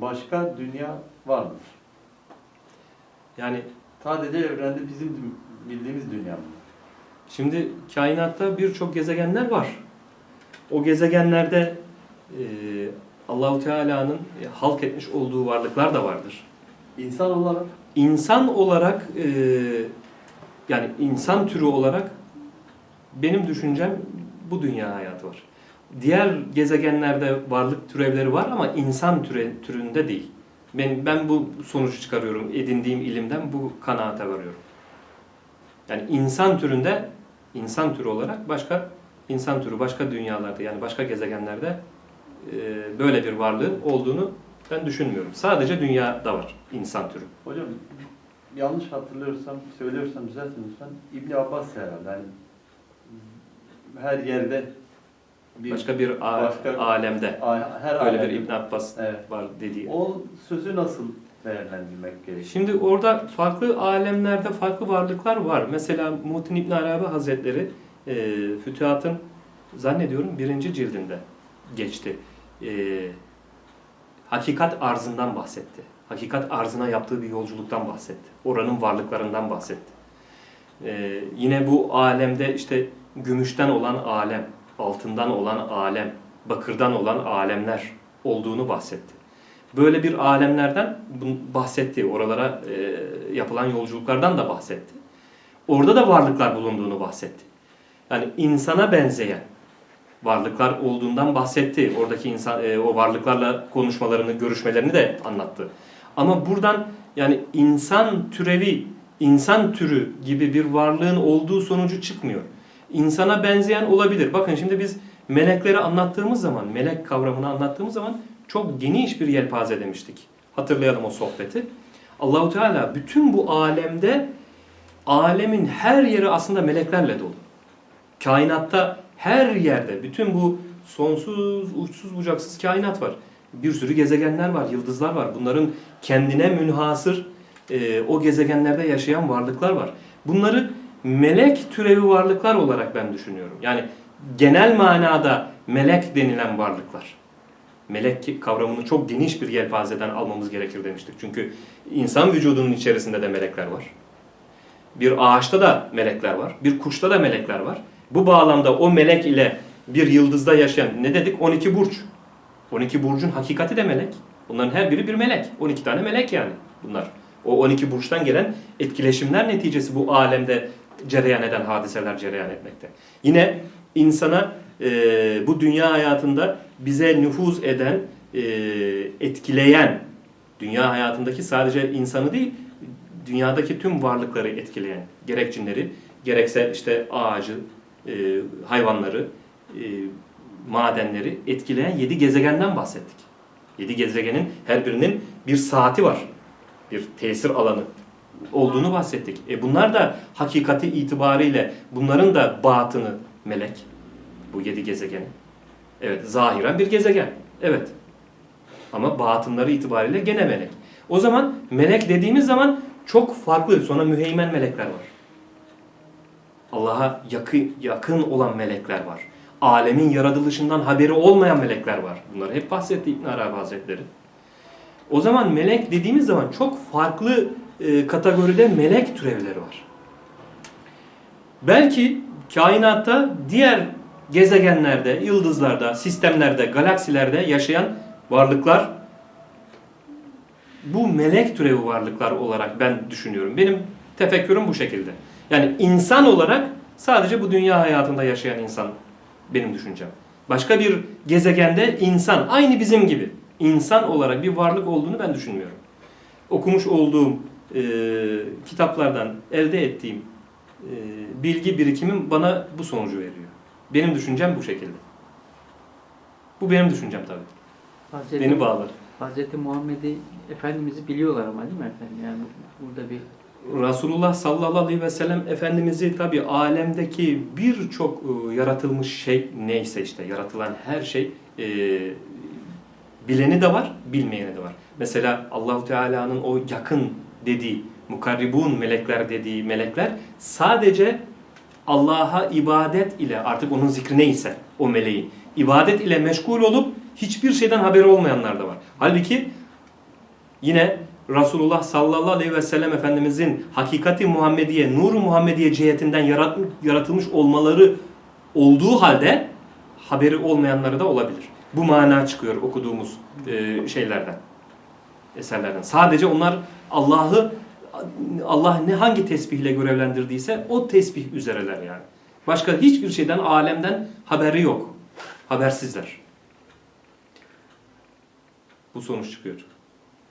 başka dünya var mıdır? Yani Sadece evrende bizim bildiğimiz dünya mı? Şimdi kainatta birçok gezegenler var. O gezegenlerde e, Allahu Teala'nın e, halk etmiş olduğu varlıklar da vardır. İnsan olarak İnsan olarak e, yani insan türü olarak benim düşüncem bu dünya hayatı var. Diğer gezegenlerde varlık türevleri var ama insan türe, türünde değil. Ben, ben bu sonucu çıkarıyorum. Edindiğim ilimden bu kanaate varıyorum. Yani insan türünde, insan türü olarak başka insan türü, başka dünyalarda yani başka gezegenlerde e, böyle bir varlığın olduğunu ben düşünmüyorum. Sadece dünyada var insan türü. hocam yanlış hatırlıyorsam, söylüyorsam düzeltin lütfen. İbn Abbas herhalde. Yani her yerde bir Başka bir başka- alemde her böyle bir alemde- İbn Abbas Evet. var dediği. O sözü nasıl değerlendirmek gerekiyor? Şimdi orada farklı alemlerde farklı varlıklar var. Mesela Muhittin İbn Arabi Hazretleri e, Fütuhat'ın zannediyorum birinci cildinde geçti. E, hakikat arzından bahsetti. Hakikat arzına yaptığı bir yolculuktan bahsetti. Oranın varlıklarından bahsetti. E, yine bu alemde işte gümüşten olan alem, altından olan alem, bakırdan olan alemler olduğunu bahsetti. Böyle bir alemlerden bahsetti. Oralara e, yapılan yolculuklardan da bahsetti. Orada da varlıklar bulunduğunu bahsetti. Yani insana benzeyen varlıklar olduğundan bahsetti. Oradaki insan e, o varlıklarla konuşmalarını, görüşmelerini de anlattı. Ama buradan yani insan türevi, insan türü gibi bir varlığın olduğu sonucu çıkmıyor. İnsana benzeyen olabilir. Bakın şimdi biz melekleri anlattığımız zaman, melek kavramını anlattığımız zaman çok geniş bir yelpaze demiştik. Hatırlayalım o sohbeti. Allahu Teala bütün bu alemde alemin her yeri aslında meleklerle dolu. Kainatta her yerde bütün bu sonsuz, uçsuz bucaksız kainat var. Bir sürü gezegenler var, yıldızlar var. Bunların kendine münhasır e, o gezegenlerde yaşayan varlıklar var. Bunları melek türevi varlıklar olarak ben düşünüyorum. Yani genel manada melek denilen varlıklar. Melek kavramını çok geniş bir yelpazeden almamız gerekir demiştik. Çünkü insan vücudunun içerisinde de melekler var. Bir ağaçta da melekler var. Bir kuşta da melekler var. Bu bağlamda o melek ile bir yıldızda yaşayan ne dedik? 12 burç. 12 burcun hakikati de melek. Bunların her biri bir melek. 12 tane melek yani bunlar. O 12 burçtan gelen etkileşimler neticesi bu alemde cereyan eden hadiseler cereyan etmekte. Yine insana e, bu dünya hayatında bize nüfuz eden, e, etkileyen, dünya hayatındaki sadece insanı değil, dünyadaki tüm varlıkları etkileyen, gerek cinleri, gerekse işte ağacı, e, hayvanları, e, madenleri etkileyen yedi gezegenden bahsettik. Yedi gezegenin her birinin bir saati var, bir tesir alanı olduğunu bahsettik. E bunlar da hakikati itibariyle bunların da batını melek, bu yedi gezegeni. Evet, zahiren bir gezegen. Evet. Ama batınları itibariyle gene melek. O zaman melek dediğimiz zaman çok farklı. Sonra müheymen melekler var. Allah'a yakın, yakın olan melekler var. Alemin yaratılışından haberi olmayan melekler var. Bunları hep bahsetti İbn Arabi Hazretleri. O zaman melek dediğimiz zaman çok farklı e, kategoride melek türevleri var. Belki kainatta diğer gezegenlerde, yıldızlarda, sistemlerde, galaksilerde yaşayan varlıklar bu melek türevi varlıklar olarak ben düşünüyorum. Benim tefekkürüm bu şekilde. Yani insan olarak sadece bu dünya hayatında yaşayan insan benim düşüncem. Başka bir gezegende insan aynı bizim gibi insan olarak bir varlık olduğunu ben düşünmüyorum. Okumuş olduğum e, kitaplardan elde ettiğim e, bilgi birikimim bana bu sonucu veriyor. Benim düşüncem bu şekilde. Bu benim düşüncem tabii. Hazreti, Beni bağlar. Hazreti Muhammed'i Efendimiz'i biliyorlar ama değil mi efendim? Yani burada bir Resulullah sallallahu aleyhi ve sellem Efendimiz'i tabi alemdeki birçok e, yaratılmış şey neyse işte yaratılan her şey e, bileni de var, bilmeyeni de var. Mesela Allahu Teala'nın o yakın dediği, mukarribun melekler dediği melekler sadece Allah'a ibadet ile artık onun zikri neyse o meleğin ibadet ile meşgul olup hiçbir şeyden haberi olmayanlar da var. Halbuki Yine Resulullah sallallahu aleyhi ve sellem Efendimizin hakikati Muhammediye, nuru Muhammediye cihetinden yarat- yaratılmış olmaları olduğu halde haberi olmayanları da olabilir. Bu mana çıkıyor okuduğumuz e, şeylerden, eserlerden. Sadece onlar Allah'ı Allah ne hangi tesbihle görevlendirdiyse o tesbih üzereler yani. Başka hiçbir şeyden, alemden haberi yok. Habersizler. Bu sonuç çıkıyor.